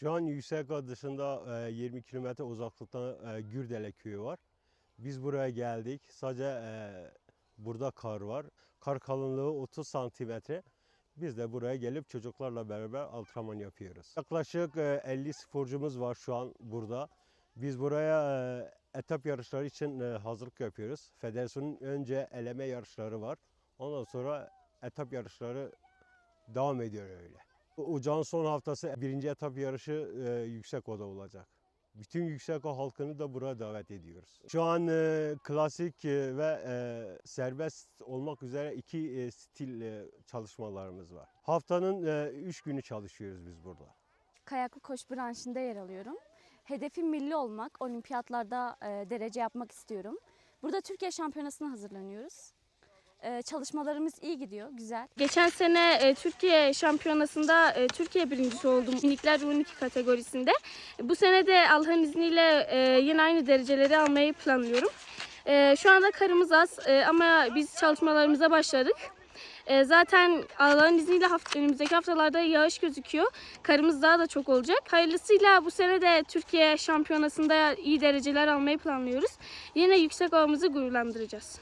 Şu an Yüksekova dışında e, 20 kilometre uzaklıkta Gürdele köyü var. Biz buraya geldik. Sadece burada kar var. Kar kalınlığı 30 santimetre. Biz de buraya gelip çocuklarla beraber antrenman yapıyoruz. Yaklaşık e, 50 sporcumuz var şu an burada. Biz buraya etap yarışları için hazırlık yapıyoruz. Federasyonun önce eleme yarışları var. Ondan sonra etap yarışları devam ediyor öyle. Ocağın son haftası birinci etap yarışı e, Yüksekova'da olacak. Bütün Yüksekova halkını da buraya davet ediyoruz. Şu an e, klasik e, ve e, serbest olmak üzere iki e, stil e, çalışmalarımız var. Haftanın e, üç günü çalışıyoruz biz burada. Kayaklı koş branşında yer alıyorum. Hedefim milli olmak, olimpiyatlarda e, derece yapmak istiyorum. Burada Türkiye şampiyonasına hazırlanıyoruz. E, çalışmalarımız iyi gidiyor, güzel. Geçen sene e, Türkiye şampiyonasında e, Türkiye birincisi oldum minikler U12 kategorisinde. Bu sene de Allah'ın izniyle e, yine aynı dereceleri almayı planlıyorum. Şu anda karımız az ama biz çalışmalarımıza başladık. Zaten Allah'ın izniyle hafta, önümüzdeki haftalarda yağış gözüküyor. Karımız daha da çok olacak. Hayırlısıyla bu sene de Türkiye şampiyonasında iyi dereceler almayı planlıyoruz. Yine yüksek ovamızı gururlandıracağız.